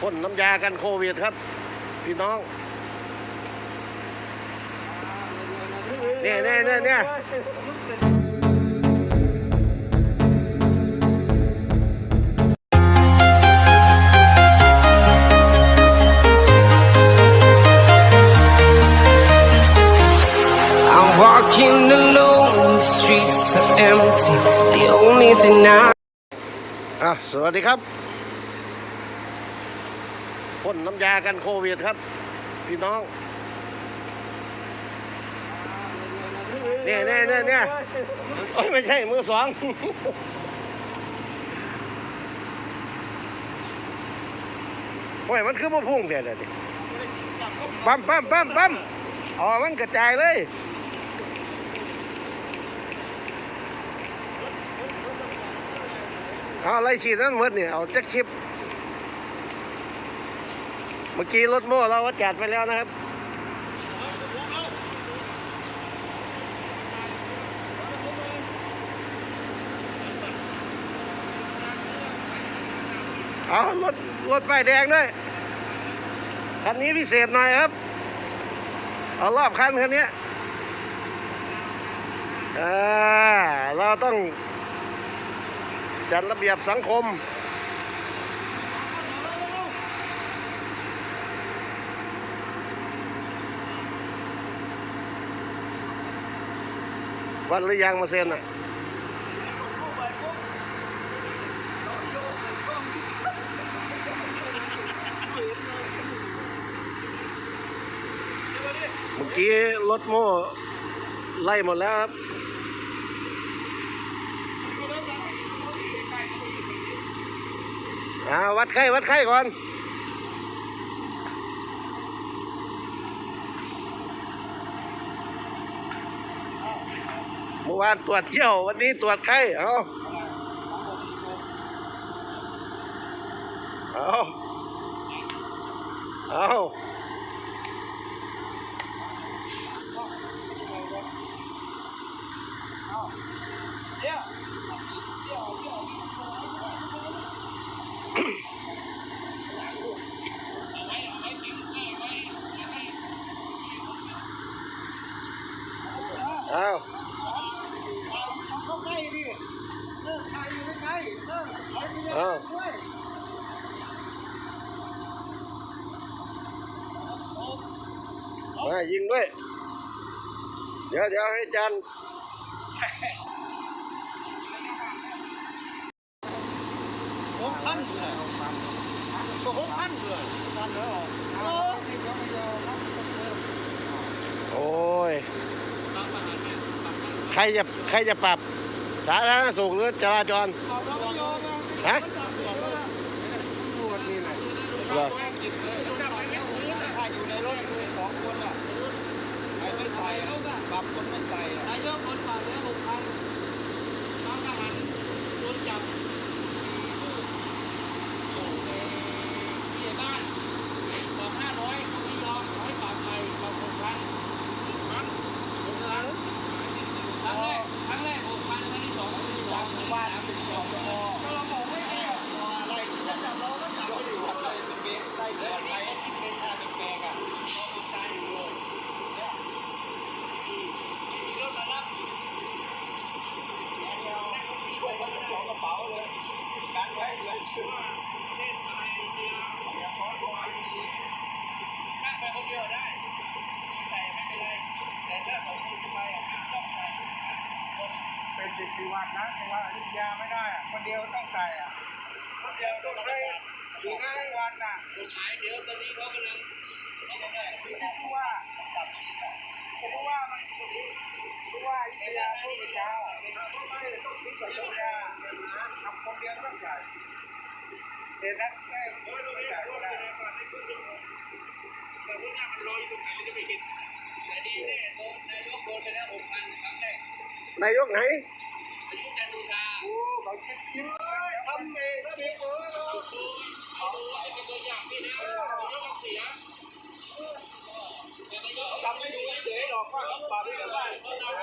พ่นน้ำยากันโควิดครับ พี่น้องเนี่ยเนี่ยเนี่ยเนี่ยสวัสดีครับ พ่นน้ำยากันโควิดครับ พี่น้องเนี่ยเนี่ยเนี่ยเนี่ยโอ้ยไม่ใช่มือสองโอ้ยมันคือมะพุ่งเดี๋ยวเดี๋ยวปั๊มปั๊มปั๊มปั๊มอ๋อมันกระจายเลยเอาอะไรฉีดนั่นหมดเนี่ยเอาจักชิป เมื่อกี้รถโม่เราก็จัดไปแล้วนะครับ เอารถรถป้ายแดงด้วย คันนี้พิเศษหน่อยครับ เอารอบคันคันนี้อ่าเราต้องจัดระเบียบสังคม วันหรือยังมาเซ็นอะเมื่อกี้รถโม่ไล่หมดแล้วครับอ่าวัดไข้วัดไข้ก่อน เมื่อ วานตรวจเที่ยววันนี้ตรวจไข้เอาเอาเอาเอาข้าใกล้ดิ เลิกถ่ายอยู่ใกล้ๆเลิกถ่ายวิดีโอมายิงด้วย เดี๋ยวเดี๋ยวให้จันหกพันเลยก็หกพันเลยโอ้ย ใครจะใครจะปรับ สาธารณสุขหรือจราจรฮะเหรอถ้าอยู่ในรถด้วยสองคนอะใครไม่ใส่อะปรับคนไม่ใส่อะ นายกคนฝากเหลือหกพันน้องทหารโดนจับโอ้เสียบ้านบอกห้าร้อยเขาไม่ยอมเขาให้ปรับไปปรับหกพันครั้งหกครั้งครั้งแรกครั้งแรกหกพันครั้งที่สองครั้งที่สองครั้งที่สามเป็นสองชั่วโมงก็เราบอกไม่ให้ ไล่จับเราก็จับไม่อยู่ไล่เป็นเบสไล่ก่อนไล่เป็นท่าเป็นแปลกอะ ตายอยู่เลยมีรถมารับ เดียวช่วยกันสองกระเป๋าเลยการไว้เงินชื่อ เล่นอะไรเดียวนั่งไปคนเดียวได้ไม่ใส่ไม่เป็นไรแต่ถ้าสองคนขึ้นไปอะต้องใส่ เป็นสิบสี่วันนะแต่ว่าอยุธยาไม่ได้อะคนเดียวต้องใส่อะคนเดียวต้องใส่อยู่ห้าวันน่ะกฎหมายเดี๋ยวตอนนี้เขากำลังอยู่ที่ผู้ว่าผู้ว่ามันผู้ว่าอยุธยาผู้เป็นเจ้าไม่ต้องคิดกับอยุธยาทำคนเดียวต้องใส่ นั้นแค่ไม่ใส่ก็ได้ แต่ว่าหน้ามันลอยอยู่ตรงไหนเราจะไปเห็นแต่นี่แน่โดนนายกโดนไปแล้วหกพันครั้งแรก นายกไหน อายุจันทร์บูชา เขาคิดคิดเลยทำเองก็เด็กเออ โอ้ยเขาเป็นตัวอย่างนี่นะนายกต้องเสียแต่นายก ทำไม่ดูเฉยหรอกว่าเขาปรับแบบว่า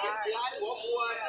เป็นเสียหัวกลัวเนี่ย